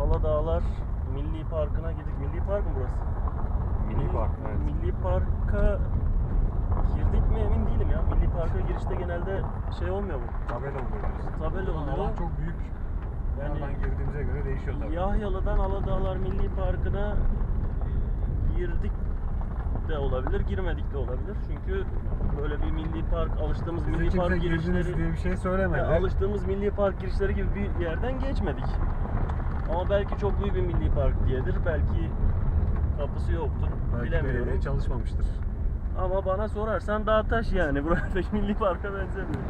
Aladağlar Milli Parkı'na girdik. Milli Park mı burası? Milli Park, evet. Milli Park'a girdik mi emin değilim ya. Milli Park'a girişte genelde şey olmuyor mu? Tabela oluyor. Tabela Ama oluyor. Alan çok büyük. Yani- Nereden girdiğimize göre değişiyor tabii. Yahyalı'dan Aladağlar Milli Parkı'na girdik de olabilir, girmedik de olabilir. Çünkü milli park, alıştığımız Bize milli park girişleri diye bir şey söylemedi. Ya alıştığımız milli park girişleri gibi bir yerden geçmedik. Ama belki çok büyük bir milli park diyedir. Belki kapısı yoktur. Belki bilemiyorum. çalışmamıştır. Ama bana sorarsan dağ taş yani. Buradaki milli parka benzemiyor.